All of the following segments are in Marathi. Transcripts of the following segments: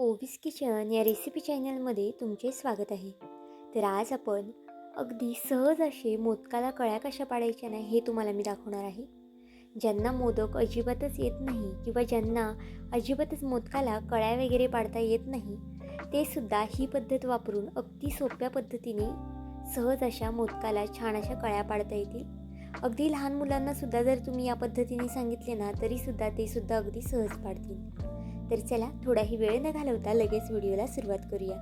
ओविस किचन या रेसिपी चॅनलमध्ये तुमचे स्वागत आहे. तर आज आपण अगदी सहज असे मोदकाला कळ्या कशा पाडायच्या नाही हे तुम्हाला मी दाखवणार आहे. ज्यांना मोदक अजिबातच येत नाही किंवा ज्यांना अजिबातच मोदकाला कळ्या वगैरे पाडता येत नाही ते सुद्धा ही पद्धत वापरून अगदी सोप्या पद्धतीने सहज अशा मोदकाला छान अशा कळ्या पाडता येतील. अगदी लहान मुलांना सुद्धा जर तुम्ही या पद्धतीने सांगितले ना तरीसुद्धा ते सुद्धा अगदी सहज पाडतील. तर चला थोडाही वेळ न घालवता लगेच व्हिडिओला सुरुवात करूया.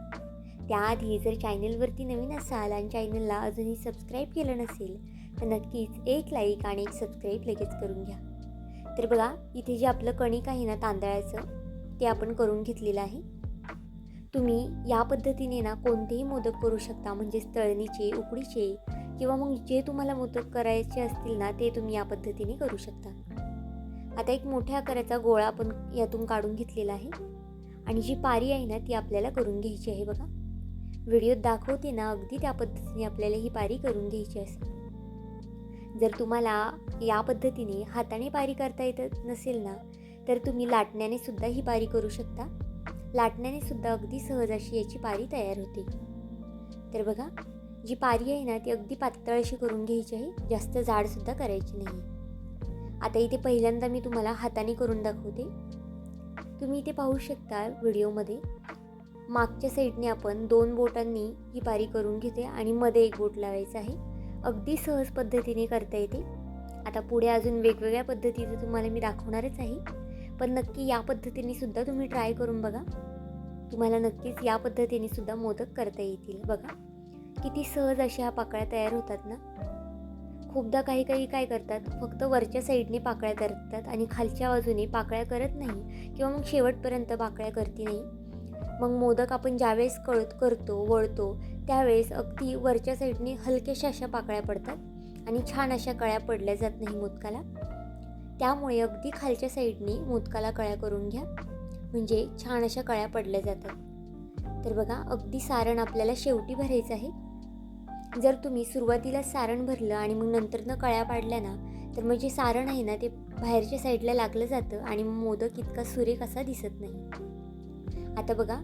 त्याआधी जर चॅनलवरती नवीन असाल आणि चॅनलला अजूनही सबस्क्राईब केलं नसेल तर नक्कीच एक लाईक आणि एक सबस्क्राईब लगेच करून घ्या. तर बघा इथे जे आपलं कणिक आहे ना तांदळाचं ते आपण करून घेतलेलं आहे. तुम्ही या पद्धतीने ना कोणतेही मोदक करू शकता म्हणजेच तळणीचे उकडीचे किंवा मग जे तुम्हाला मोदक करायचे असतील ना ते तुम्ही या पद्धतीने करू शकता. आता एक मोठ्या आकाराचा गोळा आपण यातून काढून घेतलेला आहे. आणि जी पारी आहे ना ती आपल्याला करून घ्यायची आहे बघा. व्हिडिओत दाखवते ना अगदी त्या पद्धतीने आपल्याला ही पारी करून घ्यायची असते जर तुम्हाला या पद्धतीने हाताने पारी करता येत नसेल ना तर तुम्ही लाटण्याने सुद्धा ही पारी करू शकता. लाटण्याने सुद्धा अगदी सहज अशी याची पारी तयार होते. तर बघा जी पारी आहे ना ती अगदी पातळ अशी करून घ्यायची आहे. जास्त जाडसुद्धा करायची नाही. आता इथे पहिल्यांदा मी तुम्हाला हाताने करून दाखवते. तुम्ही इथे पाहू शकता व्हिडिओमध्ये. मागच्या साईडने आपण दोन बोटांनी ही पारी करून घेते आणि मध्ये एक बोट लावायचं आहे. अगदी सहज पद्धतीने करता येते. आता पुढे अजून वेगवेगळ्या पद्धतीचं तुम्हाला मी दाखवणारच आहे. पण नक्की या पद्धतीने सुद्धा तुम्ही ट्राय करून बघा. तुम्हाला नक्कीच या पद्धतीने सुद्धा मोदक करता येतील बघा. किती सहज अशा ह्या पाकळ्या तयार होतात ना? खूपदा काही काही काय करतात फक्त वरच्या साईडने पाकळ्या करतात आणि खालच्या बाजूने पाकळ्या करत नाही किंवा मग शेवटपर्यंत पाकळ्या करते नाही. मग मोदक आपण ज्यावेळेस कळत करतो वळतो त्यावेळेस अगदी वरच्या साईडने हलक्याशा अशा पाकळ्या पडतात आणि छान अशा कळ्या पडल्या जात नाही मोदकाला. त्यामुळे अगदी खालच्या साईडने मोदकाला कळ्या करून घ्या. म्हणजे छान अशा कळ्या पडल्या जातात. तर बघा अगदी सारण आपल्याला शेवटी भरायचं आहे. जर तुम्ही सुरुवातीला सारण भरलं आणि मग नंतरनं कळ्या पाडल्या ना तर मग जे सारण आहे ना ते बाहेरच्या साईडला लागलं जातं आणि मोदक इतका सुरेख असा दिसत नाही. आता बघा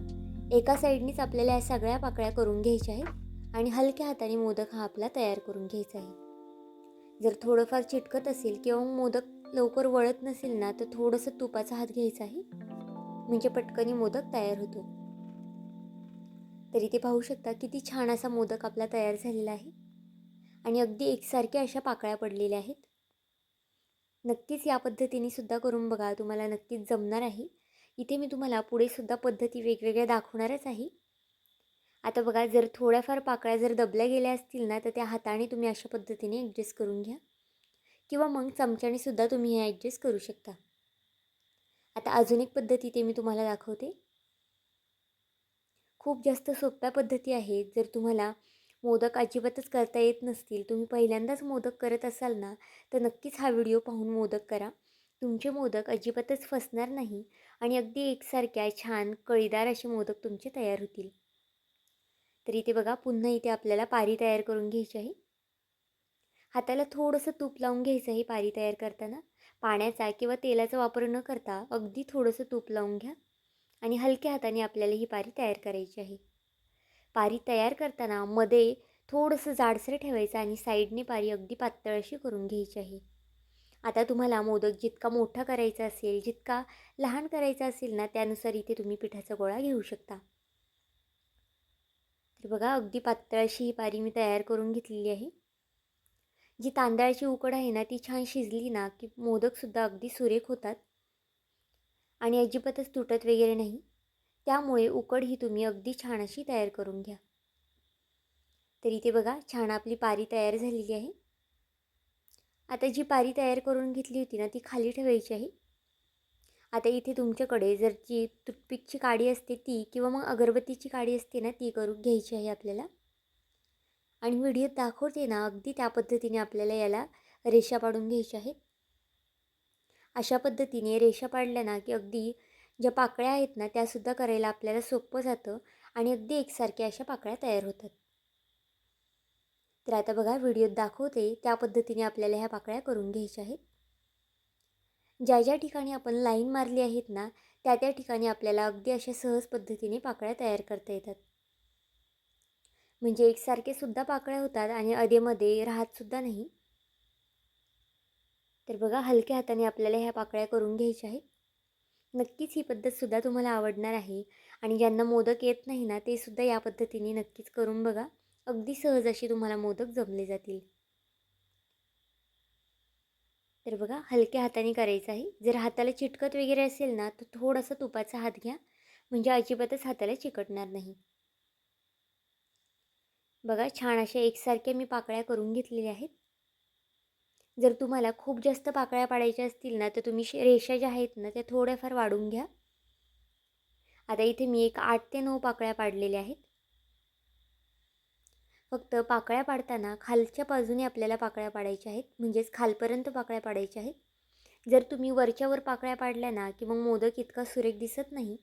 एका साईडनीच आपल्याला या सगळ्या पाकळ्या करून घ्यायच्या आहेत आणि हलक्या हाताने मोदक हा आपला तयार करून घ्यायचा आहे. जर थोडंफार चिटकत असेल किंवा मोदक लवकर वळत नसेल ना तर थोडंसं तुपाचा हात घ्यायचा आहे. म्हणजे पटकनी मोदक तयार होतो. तरी ते पाहू शकता किती छान असा मोदक आपला तयार झालेला आहे. आणि अगदी एकसारख्या अशा पाकळ्या पडलेल्या आहेत. नक्कीच या पद्धतीने सुद्धा करून बघा तुम्हाला नक्कीच जमणार आहे. इथे मी तुम्हाला पुढे सुद्धा पद्धती वेगवेगळ्या दाखवणारच आहे. आता बघा जर थोड्याफार पाकळ्या जर दबल्या गेल्या असतील ना तर त्या हाताने तुम्ही अशा पद्धतीने ॲडजस्ट करून घ्या. किंवा मग चमच्याने सुद्धा तुम्ही हे ॲडजस्ट करू शकता. आता अजून एक पद्धती ते मी तुम्हाला दाखवते. खूप जास्त सोप्या पद्धती आहेत. जर तुम्हाला मोदक अजिबातच करता येत नसतील तुम्ही पहिल्यांदाच मोदक करत असाल ना तर नक्कीच हा व्हिडिओ पाहून मोदक करा. तुमचे मोदक अजिबातच फसणार नाही आणि अगदी एकसारख्या छान कळीदार असे मोदक तुमचे तयार होतील. तर इथे बघा पुन्हा इथे आपल्याला पारी तयार करून घ्यायची आहे. हाताला थोडंसं तूप लावून घ्यायचं आहे पारी तयार करताना. पाण्याचा किंवा तेलाचा वापर न करता अगदी थोडंसं तूप लावून घ्या. आणि हलक्या हाताने आपल्याला ही पारी तयार करायची आहे. पारी तयार करताना मध्ये थोडंसं जाडसर ठेवायचं आणि साईडने पारी अगदी पातळ अशी करून घ्यायची आहे. आता तुम्हाला मोदक जितका मोठा करायचा असेल जितका लहान करायचा असेल ना त्यानुसार इथे तुम्ही पिठाचा गोळा घेऊ शकता. तर बघा अगदी पातळ अशी ही पारी मी तयार करून घेतलेली आहे. जी तांदळाची उकड आहे ना ती छान शिजली ना की मोदकसुद्धा अगदी सुरेख होतात. आणि अजिबातच तुटत वगैरे नाही. त्यामुळे उकड ही तुम्ही अगदी छान अशी तयार करून घ्या. तर इथे बघा छान आपली पारी तयार झालेली आहे. आता जी पारी तयार करून घेतली होती ना ती खाली ठेवायची आहे. आता इथे तुमच्याकडे जर जी तुटपिकची काडी असते ती किंवा मग अगरबत्तीची काडी असते ना ती करून घ्यायची आहे आपल्याला. आणि व्हिडिओत दाखवते ना अगदी त्या पद्धतीने आपल्याला याला रेषा पाडून घ्यायच्या आहेत. अशा पद्धतीने रेषा पाडल्या ना की अगदी ज्या पाकळ्या आहेत ना त्यासुद्धा करायला आपल्याला सोपं जातं आणि अगदी एकसारख्या अशा पाकळ्या तयार होतात. तर आता बघा व्हिडिओत दाखवते त्या पद्धतीने आपल्याला ह्या पाकळ्या करून घ्यायच्या आहेत. ज्या ज्या ठिकाणी आपण लाईन मारली आहेत ना त्या त्या ठिकाणी आपल्याला अगदी अशा सहज पद्धतीने पाकळ्या तयार करता येतात. म्हणजे एकसारखे सुद्धा पाकळ्या होतात आणि अधेमध्ये राहतसुद्धा नाही. तर बघा हलक्या हाताने आपल्याला ह्या पाकळ्या करून घ्यायच्या आहेत. नक्कीच ही पद्धतसुद्धा तुम्हाला आवडणार आहे आणि ज्यांना मोदक येत नाही ना ते सुद्धा या पद्धतीने नक्कीच करून बघा. अगदी सहज अशी तुम्हाला मोदक जमले जातील. तर बघा हलक्या हाताने करायचं आहे. जर हाताला चिटकत वगैरे असेल ना तर थोडासा तुपाचा हात घ्या. म्हणजे अजिबातच हाताला चिकटणार नाही. बघा छान अशा एकसारख्या मी पाकळ्या करून घेतलेल्या आहेत. जर तुम्हाला खूप जास्त पाकळ्या पाडायच्या असतील ना तर तुम्ही रेषा ज्या आहेत ना त्या थोड्याफार वाढून घ्या. आता इथे मी एक आठ ते नऊ पाकळ्या पाडलेल्या आहेत. फक्त पाकळ्या पाडताना खालच्या बाजूने आपल्याला पाकळ्या पाडायच्या आहेत म्हणजेच खालपर्यंत पाकळ्या पाडायच्या आहेत. जर तुम्ही वरच्यावर पाकळ्या पाडल्या ना की मग मोदक इतका सुरेख दिसत नाही.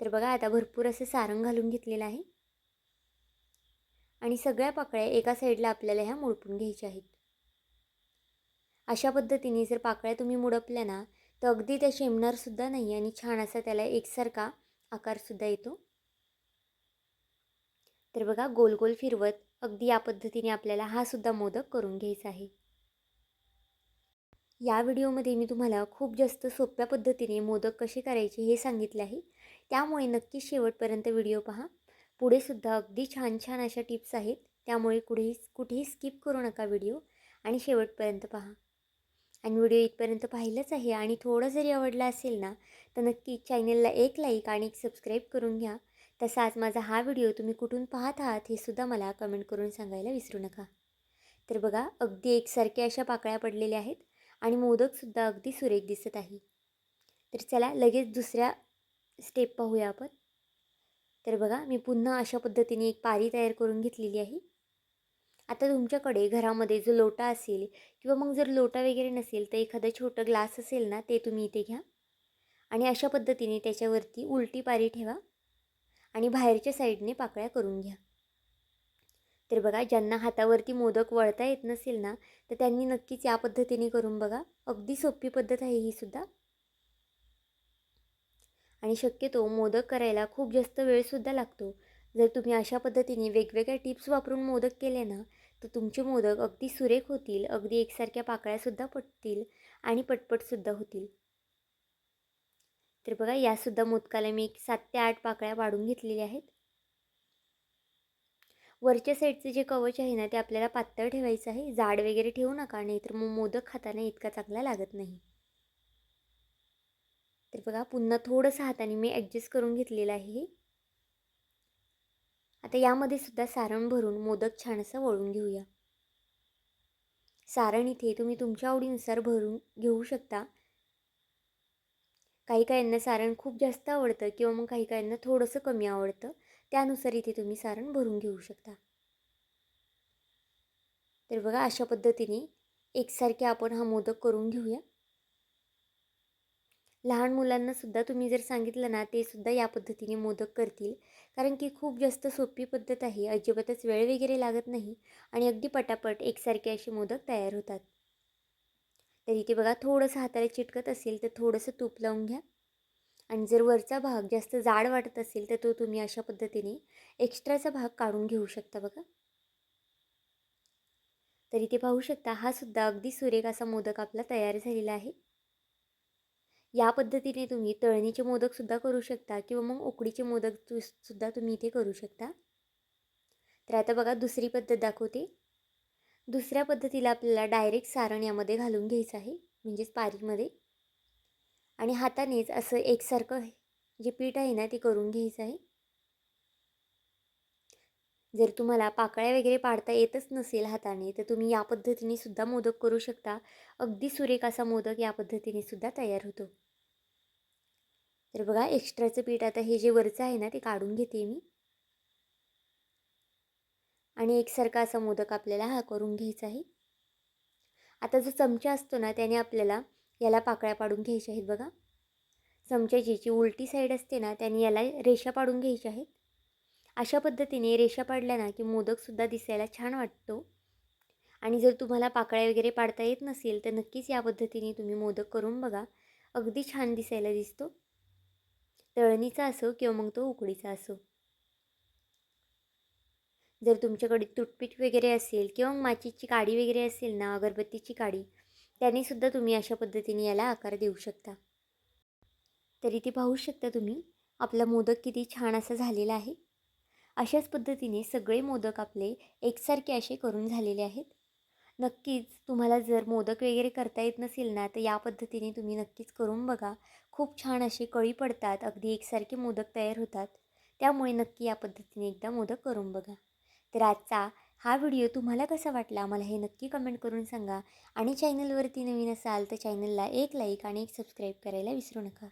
तर बघा आता भरपूर असं सारंग घालून घेतलेलं आहे. आणि सगळ्या पाकळ्या एका साईडला आपल्याला ह्या मोडपून घ्यायच्या आहेत. अशा पद्धतीने जर पाकळ्या तुम्ही मुडपल्या ना तर अगदी त्या शेमणारसुद्धा नाही आणि छान असा त्याला एकसारखा आकारसुद्धा येतो. तर बघा गोल गोल फिरवत अगदी या पद्धतीने आपल्याला हा सुद्धा मोदक करून घ्यायचा आहे. या व्हिडिओमध्ये मी तुम्हाला खूप जास्त सोप्या पद्धतीने मोदक कसे करायचे हे सांगितले आहे. त्यामुळे नक्की शेवटपर्यंत व्हिडिओ पहा. पुढे सुद्धा अगदी छान छान अशा टिप्स आहेत. त्यामुळे कुठेही कुठेही स्किप करू नका व्हिडिओ आणि शेवटपर्यंत पहा. आणि व्हिडिओ इथपर्यंत पाहिलंच आहे आणि थोडं जरी आवडला असेल ना तर नक्की चॅनलला एक लाईक आणि एक सबस्क्राईब करून घ्या. तसाच माझा हा व्हिडिओ तुम्ही कुठून पाहत आहात हे सुद्धा मला कमेंट करून सांगायला विसरू नका. तर बघा अगदी एकसारख्या अशा पाकळ्या पडलेल्या आहेत आणि मोदकसुद्धा अगदी सुरेख दिसत आहे. तर चला लगेच दुसऱ्या स्टेप पाहूया आपण. तर बघा मी पुन्हा अशा पद्धतीने एक पारी तयार करून घेतलेली आहे. आता तुमच्याकडे घरामध्ये जो लोटा असेल किंवा मग जर लोटा वगैरे नसेल तर एखादं छोटं ग्लास असेल ना ते तुम्ही इथे घ्या. आणि अशा पद्धतीने त्याच्यावरती उलटी पारी ठेवा आणि बाहेरच्या साईडने पाकळ्या करून घ्या. तर बघा ज्यांना हातावरती मोदक वळता येत नसेल ना तर त्यांनी नक्कीच या पद्धतीने करून बघा. अगदी सोपी पद्धत आहे ही सुद्धा. आणि शक्यतो मोदक करायला खूप जास्त वेळसुद्धा लागतो. जर तुम्ही अशा पद्धतीने वेगवेगळ्या टिप्स वापरून मोदक केले ना तर तुमचे मोदक अगदी सुरेख होतील अगदी एकसारख्या पाकळ्यासुद्धा पटतील आणि पटपटसुद्धा होतील. तर बघा यासुद्धा मोदकाला मी एक सात ते आठ पाकळ्या वाढून घेतलेल्या आहेत. वरच्या साईडचं जे कवच आहे ना ते आपल्याला पातळ ठेवायचं आहे. जाड वगैरे ठेवू नका नाही तर मग मोदक खाताना इतका चांगला लागत नाही. तर बघा पुन्हा थोडंसं हाताने मी ॲडजस्ट करून घेतलेलं आहे हे. आता यामध्ये सुद्धा सारण भरून मोदक छान असं वळून घेऊया. सारण इथे तुम्ही तुमच्या आवडीनुसार भरून घेऊ शकता. काही काहींना सारण खूप जास्त आवडतं किंवा मग काही काहींना थोडंसं कमी आवडतं. त्यानुसार इथे तुम्ही सारण भरून घेऊ शकता. तर बघा अशा पद्धतीने एकसारखे आपण हा मोदक करून घेऊया. लहान मुलांनासुद्धा तुम्ही जर सांगितलं ना ते सुद्धा या पद्धतीने मोदक करतील. कारण की खूप जास्त सोपी पद्धत आहे. अजिबातच वेळ वगैरे लागत नाही आणि अगदी पटापट एकसारखे असे मोदक तयार होतात. तर इथे बघा थोडंसं हाताला चिटकत असेल तर थोडंसं तूप लावून घ्या. आणि जर वरचा भाग जास्त जाड वाटत असेल तर तो तुम्ही अशा पद्धतीने एक्स्ट्राचा भाग काढून घेऊ शकता बघा. तर इथे पाहू शकता हा सुद्धा अगदी सुरेख असा मोदक आपला तयार झालेला आहे. या पद्धतीने तुम्ही तळणीचे मोदकसुद्धा करू शकता किंवा मग उकडीचे मोदक सुद्धा तुम्ही इथे करू शकता. तर आता बघा दुसरी पद्धत दाखवते. दुसऱ्या पद्धतीला आपल्याला डायरेक्ट सारण यामध्ये घालून घ्यायचं आहे म्हणजेच पारीमध्ये. आणि हातानेच असं एकसारखं जे पीठ आहे ना ते करून घ्यायचं आहे. जर तुम्हाला पाकळ्या वगैरे पाडता येतच नसेल हाताने तर तुम्ही या पद्धतीने सुद्धा मोदक करू शकता. अगदी सुरेख असा मोदक या पद्धतीने सुद्धा तयार होतो. तर बघा एक्स्ट्राचं पीठ आता हे जे वरचं आहे ना ते काढून घेते मी. आणि एकसारखा असा मोदक आपल्याला हा करून घ्यायचा आहे. आता जो चमचा असतो ना त्याने आपल्याला याला पाकळ्या पाडून घ्यायच्या आहेत बघा. चमच्याची जी उलटी साईड असते ना त्याने याला रेषा पाडून घ्यायच्या आहेत. अशा पद्धतीने रेषा पाडल्या ना की मोदकसुद्धा दिसायला छान वाटतो. आणि जर तुम्हाला पाकळ्या वगैरे पाडता येत नसेल तर नक्कीच या पद्धतीने तुम्ही मोदक करून बघा. अगदी छान दिसायला दिसतो. तळणीचा असो किंवा मग तो उकडीचा असो. जर तुमच्याकडे तुटपीठ वगैरे असेल किंवा मग माचीची काडी वगैरे असेल ना अगरबत्तीची काडी त्यानेसुद्धा तुम्ही अशा पद्धतीने याला आकार देऊ शकता. तर इथे पाहू शकता तुम्ही आपला मोदक किती छान असा झालेला आहे. अशाच पद्धतीने सगळे मोदक आपले एकसारखे असे करून झालेले आहेत. नक्कीच तुम्हाला जर मोदक वगैरे करता येत नसेल ना तर या पद्धतीने तुम्ही नक्कीच करून बघा. खूप छान असे कळी पडतात अगदी एकसारखे मोदक तयार होतात. त्यामुळे नक्की या पद्धतीने एकदा मोदक करून बघा. तर आजचा हा व्हिडिओ तुम्हाला कसा वाटला मला हे नक्की कमेंट करून सांगा. आणि चॅनलवरती नवीन असाल तर चॅनलला एक लाईक आणि एक सबस्क्राईब करायला विसरू नका.